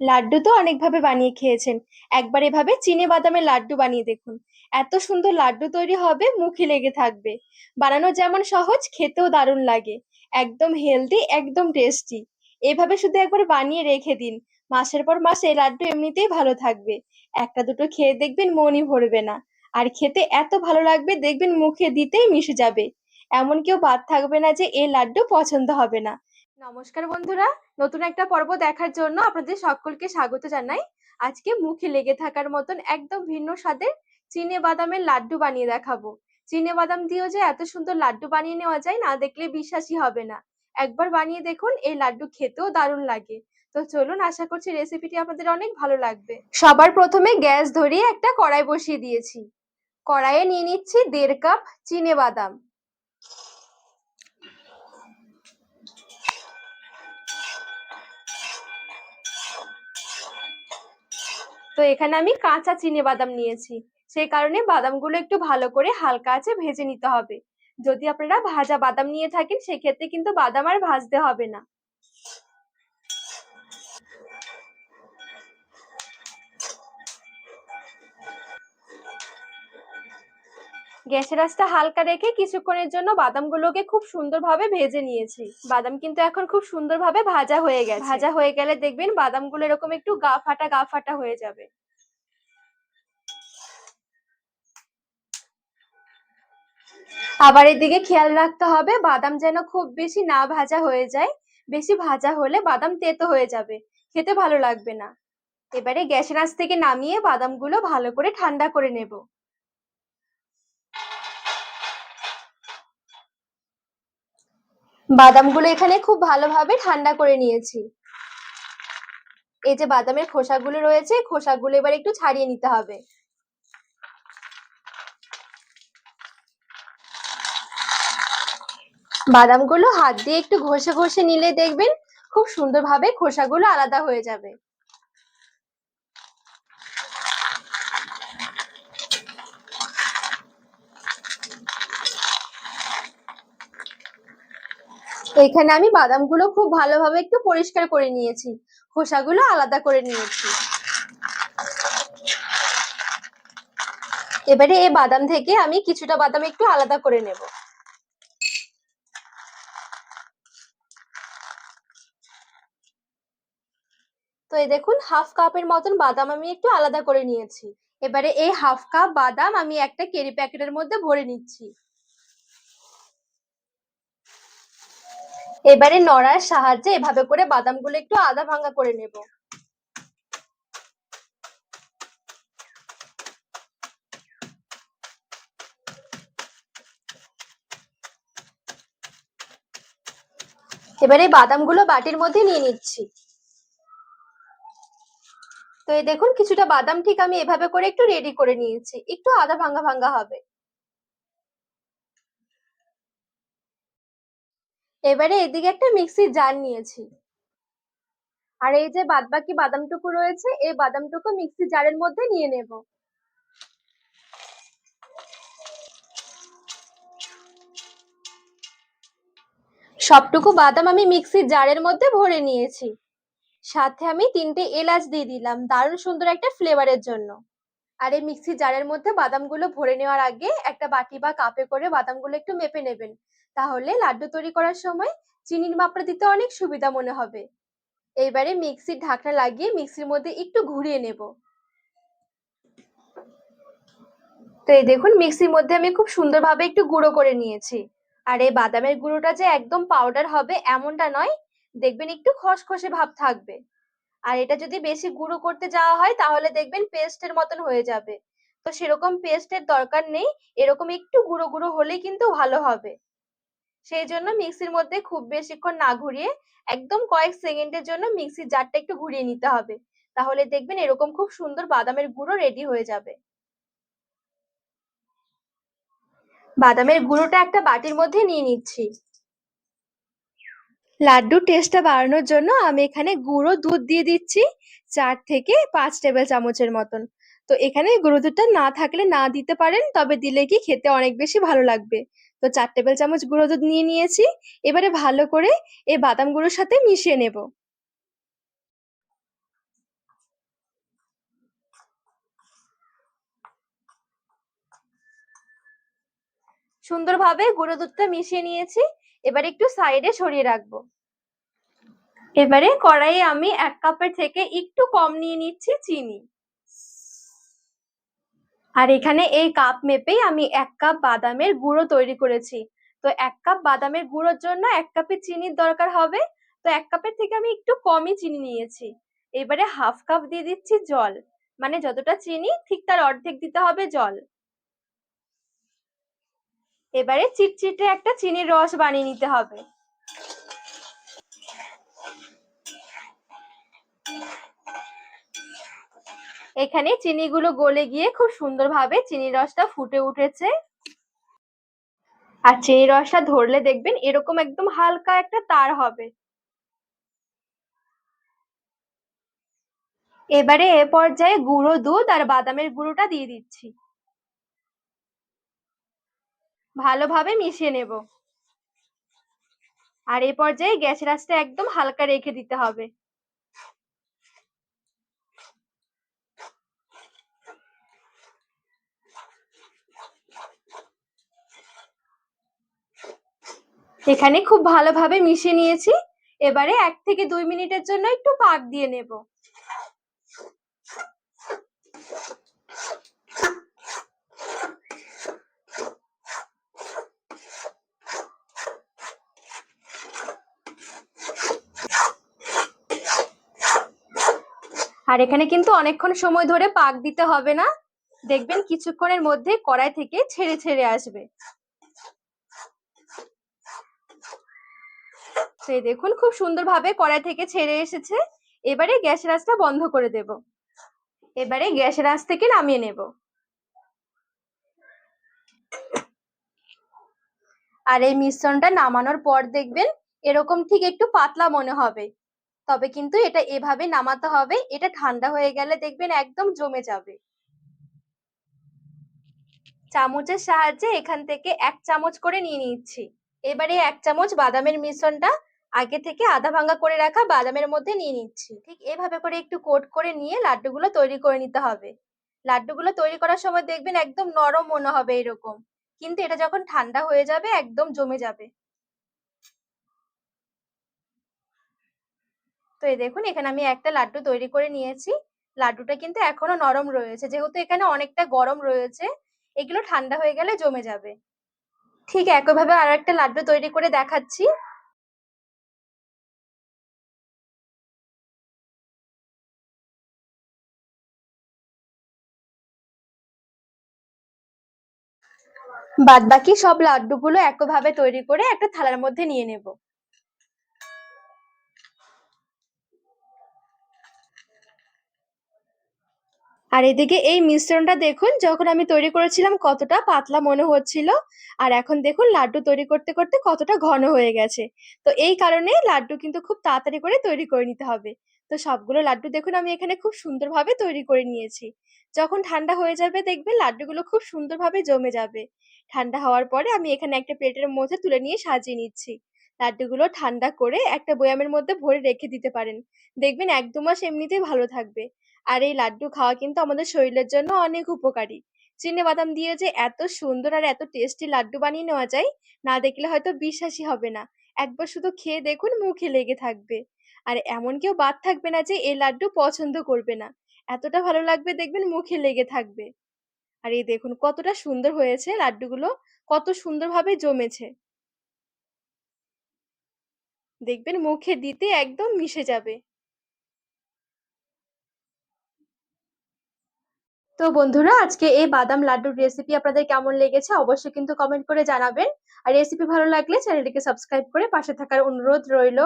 লাড্ডু তো অনেকভাবে বানিয়ে খেয়েছেন। একবার এভাবে চিনে বাদামের লাড্ডু বানিয়ে দেখুন। এত সুন্দর লাড্ডু তৈরি হবে, মুখে লেগে থাকবে। বানানো যেমন সহজ, খেতেও দারুণ লাগে। একদম হেলদি একদম টেস্টি এভাবে শুধু একবার বানিয়ে রেখে দিন। মাসের পর মাস এই লাড্ডু এমনিতেই ভালো থাকবে। একটা দুটো খেয়ে দেখবেন মনই ভরবে না। আর খেতে এত ভালো লাগবে, দেখবেন মুখে দিতেই মিশে যাবে। এমন কেউ বাদ থাকবে না যে এই লাড্ডু পছন্দ হবে না। নমস্কার বন্ধুরা, নতুন একটা পর্ব দেখার জন্য আপনাদের সকলকে স্বাগত জানাই। আজকে মুখে লেগে থাকার মতন একদম ভিন্ন স্বাদের চিনে বাদামের লাড্ডু বানিয়ে দেখাবো। চিনে বাদাম দিয়েও যে এত সুন্দর লাড্ডু বানিয়ে নেওয়া যায় না দেখলে বিশ্বাসই হবে না। একবার বানিয়ে দেখুন, এই লাড্ডু খেতেও দারুণ লাগে। তো চলুন, আশা করছি রেসিপিটি আপনাদের অনেক ভালো লাগবে। সবার প্রথমে গ্যাস ধরিয়ে একটা কড়াই বসিয়ে দিয়েছি। কড়াইয়ে নিয়ে নিচ্ছি দেড় কাপ চিনে বাদাম। তো এখানে আমি কাঁচা চিনে বাদাম নিয়েছি। সেই কারণে বাদামগুলো একটু ভালো করে হালকা আছে ভেজে নিতে হবে। যদি আপনারা ভাজা বাদাম নিয়ে থাকেন, সেক্ষেত্রে কিন্তু বাদাম আর ভাজতে হবে না। গ্যাসের আঁচটা হালকা রেখে কিছুক্ষণের জন্য বাদামগুলোকে খুব সুন্দরভাবে ভেজে নিয়েছি। বাদাম কিন্তু এখন খুব সুন্দরভাবে ভাজা হয়ে গেছে। ভাজা হয়ে গেলে দেখবেন বাদামগুলো এরকম একটু গা ফাটা গা ফাটা হয়ে যাবে। আবার এদিকে খেয়াল রাখতে হবে, বাদাম যেন খুব বেশি না ভাজা হয়ে যায়। বেশি ভাজা হলে বাদাম তেতো হয়ে যাবে। খেতে ভালো লাগবে না। এবারে গ্যাসের আঁচ থেকে নামিয়ে বাদামগুলো ভালো করে ঠান্ডা করে নেব। বাদামগুলো এখানে খুব ভালোভাবে ঠান্ডা করে নিয়েছি। এই যে বাদামের খোসাগুলো রয়েছে, খোসাগুলো এবার একটু ছাড়িয়ে নিতে হবে। বাদামগুলো হাত দিয়ে একটু ঘষে ঘষে নিলে দেখবেন খুব সুন্দরভাবে খোসাগুলো আলাদা হয়ে যাবে। এখানে আমি বাদামগুলো খুব ভালোভাবে একটু পরিষ্কার করে নিয়েছি। খোসাগুলো আলাদা করে নিয়েছি। এবারে এই বাদাম থেকে আমি কিছুটা বাদাম একটু আলাদা করে নেব। তো এই দেখুন, হাফ কাপের মতন বাদাম আমি একটু আলাদা করে নিয়েছি। এবারে এই হাফ কাপ বাদাম আমি একটা কেরি প্যাকেটের মধ্যে ভরে নিচ্ছি। এবারে নড়ার সাহায্যে এভাবে করে বাদামগুলো একটু আদা ভাঙা করে নেব। এবারে বাদামগুলো বাটির মধ্যে নিয়ে নিচ্ছি। তো এই দেখুন, কিছুটা বাদাম ঠিক আমি এভাবে করে একটু রেডি করে নিয়েছি। একটু আদা ভাঙ্গা ভাঙ্গা হবে। এবারে এদিকে একটা মিক্সির জার নিয়েছি। আর এই যে বাদবাকি বাদামটুকু রয়েছে, এই বাদামটুকু মিক্সি জারের মধ্যে নিয়ে নেব। সবটুকু বাদাম আমি মিক্সির জারের মধ্যে ভরে নিয়েছি। সাথে আমি তিনটে এলাচ দিয়ে দিলাম, দারুণ সুন্দর একটা ফ্লেভারের জন্য। আর এই মিক্সি জারের মধ্যে বাদামগুলো ভরে নেওয়ার আগে একটা বাটি বা কাপে করে বাদামগুলো একটু মেপে নেবেন। তাহলে লাড্ডু তৈরি করার সময় চিনির মাপটা দিতে অনেক সুবিধা মনে হবে। এইবারে মিক্সির ঢাকনা লাগিয়ে মিক্সির মধ্যে একটু ঘুরিয়ে নেব। তো এই দেখুন, মিক্সির মধ্যে আমি খুব সুন্দরভাবে একটু গুঁড়ো করে নিয়েছি। আর এই বাদামের গুঁড়োটা যে একদম পাউডার হবে এমনটা নয়, দেখবেন একটু খসখসে ভাব থাকবে। আর এটা যদি বেশি গুঁড়ো করতে যাওয়া হয়, তাহলে দেখবেন পেস্টের মতন হয়ে যাবে। তো সেরকম পেস্টের দরকার নেই, এরকম একটু গুঁড়ো গুঁড়ো হলেই কিন্তু ভালো হবে। সেই জন্য মিক্সির মধ্যে খুব বেশিক্ষণ না ঘুরিয়ে একদম কয়েক সেকেন্ডের জন্য মিক্সির জারটা একটু ঘুরিয়ে নিতে হবে। তাহলে দেখবেন এরকম খুব সুন্দর বাদামের গুঁড়ো রেডি হয়ে যাবে। বাদামের গুঁড়োটা একটা বাটির মধ্যে নিয়ে নিচ্ছি। লাড্ডুর টেস্টটা বাড়ানোর জন্য আমি এখানে গুঁড়ো দুধ দিয়ে দিচ্ছি চার থেকে পাঁচ টেবিল চামচের মতন। তো এখানে গুঁড়ো দুধটা না থাকলে না দিতে পারেন, তবে দিলে কি খেতে অনেক বেশি ভালো লাগবে। তো চার টেবিল চামচ গুঁড়ো দুধ নিয়ে নিয়েছি, এবারে ভালো করে এই বাদাম গুঁড়োর সাথে মিশিয়ে নেব। সুন্দরভাবে গুঁড়ো দুধটা মিশিয়ে নিয়েছি এবার একটু সাইডে সরিয়ে রাখব। এবারে কড়াইয়ে আমি এক কাপের থেকে একটু কম নিয়ে নিচ্ছি চিনি। আর এখানে এই কাপ মেপেই আমি এক কাপ বাদামের গুঁড়ো তৈরি করেছি। তো এক কাপ বাদামের গুঁড়োর জন্য এক কাপে চিনির দরকার হবে। তো এক কাপের থেকে আমি একটু কমই চিনি নিয়েছি। এবারে হাফ কাপ দিয়ে দিচ্ছি জল। মানে যতটা চিনি, ঠিক তার অর্ধেক দিতে হবে জল। এবারে চিটচিটে একটা চিনির রস বানিয়ে নিতে হবে। এখানে চিনিগুলো গলে গিয়ে খুব সুন্দরভাবে চিনির রসটা ফুটে উঠেছে। আর চিনির রসটা ধরলে দেখবেন এরকম একদম হালকা একটা তার হবে। এবারে এ পর্যায়ে গুঁড়ো দুধ আর বাদামের গুঁড়োটা দিয়ে দিচ্ছি। ভালোভাবে মিশিয়ে নেব। আর এ পর্যায়ে গ্যাসের আঁচটা একদম হালকা রেখে দিতে হবে। এখানে খুব ভালোভাবে মিশিয়ে নিয়েছি। এবারে এক থেকে দুই মিনিটের জন্য একটু পাক দিয়ে নেব। আর এখানে কিন্তু অনেকক্ষণ সময় ধরে পাক দিতে হবে না। দেখবেন কিছুক্ষণের মধ্যে কড়াই থেকে ছেড়ে ছেড়ে আসবে। সেই দেখুন, খুব সুন্দরভাবে কড়াই থেকে ছেড়ে এসেছে। এবারে গ্যাসের আঁচটা বন্ধ করে দেব। এবারে গ্যাসের আঁচ থেকে নামিয়ে নেব। আর এই মিশ্রণটা নামানোর পর দেখবেন এরকম ঠিক একটু পাতলা মনে হবে। তবে কিন্তু এটা এভাবে নামাতে হবে, এটা ঠান্ডা হয়ে গেলে দেখবেন একদম জমে যাবে। চামচের সাহায্যে এখান থেকে এক চামচ করে নিয়ে নিচ্ছি। এবারে এক চামচ বাদামের মিশ্রণটা আগে থেকে আধা ভাঙা করে রাখা বাদামের মধ্যে নিয়ে নিচ্ছি। ঠিক এভাবে করে একটু কোট করে নিয়ে লাড্ডুগুলো তৈরি করে নিতে হবে। লাড্ডুগুলো তৈরি করার সময় দেখবেন একদম নরম মনে হবে এরকম। কিন্তু এটা যখন ঠান্ডা হয়ে যাবে, একদম জমে যাবে। তো এই দেখুন, এখানে আমি একটা লাড্ডু তৈরি করে নিয়েছি। লাড্ডুটা কিন্তু এখনও নরম রয়েছে। যেহেতু এখানে অনেকটা গরম রয়েছে, এগুলো ঠান্ডা হয়ে গেলে জমে যাবে। ঠিক একইভাবে আর একটা লাড্ডু তৈরি করে দেখাচ্ছি। বাদ বাকি সব লাড্ডুগুলো একইভাবে তৈরি করে একটা থালার মধ্যে নিয়ে নেব। আর এদিকে এই মিশ্রণটা দেখুন, যখন আমি তৈরি করেছিলাম কতটা পাতলা মনে হচ্ছিল, আর এখন দেখুন লাড্ডু তৈরি করতে করতে কতটা ঘন হয়ে গেছে। তো এই কারণে লাড্ডু কিন্তু খুব তাড়াতাড়ি করে তৈরি করে নিতে হবে। তো সবগুলো লাড্ডু দেখুন, আমি এখানে খুব সুন্দরভাবে তৈরি করে নিয়েছি। যখন ঠান্ডা হয়ে যাবে দেখবে লাড্ডুগুলো খুব সুন্দরভাবে জমে যাবে। ঠান্ডা হওয়ার পরে আমি এখানে একটা প্লেটের মধ্যে তুলে নিয়ে সাজিয়ে নিচ্ছি। লাড্ডুগুলো ঠান্ডা করে একটা বয়ামের মধ্যে ভরে রেখে দিতে পারেন। দেখবেন এক দু মাস এমনিতেই ভালো থাকবে। আর এই লাড্ডু খাওয়া কিন্তু আমাদের শরীরের জন্য অনেক উপকারী। চিনে বাদাম দিয়ে যে এত সুন্দর আর এত টেস্টি লাড্ডু বানিয়ে নেওয়া যায়, না দেখলে হয়তো বিশ্বাসই হবে না। একবার শুধু খেয়ে দেখুন, মুখে লেগে থাকবে। আর এমন কেউ বাদ থাকবে না যে এই লাড্ডু পছন্দ করবে না। এতটা ভালো লাগবে দেখবেন মুখে লেগে থাকবে। আর এই দেখুন কতটা সুন্দর হয়েছে লাড্ডুগুলো, কত সুন্দরভাবে জমেছে। দেখবেন মুখে দিতে একদম মিশে যাবে। তো বন্ধুরা, আজকে এই বাদাম লাড্ডুর রেসিপি আপনাদের কেমন লেগেছে অবশ্যই কিন্তু কমেন্ট করে জানাবেন। আর রেসিপি ভালো লাগলে চ্যানেলটিকে সাবস্ক্রাইব করে পাশে থাকার অনুরোধ রইল।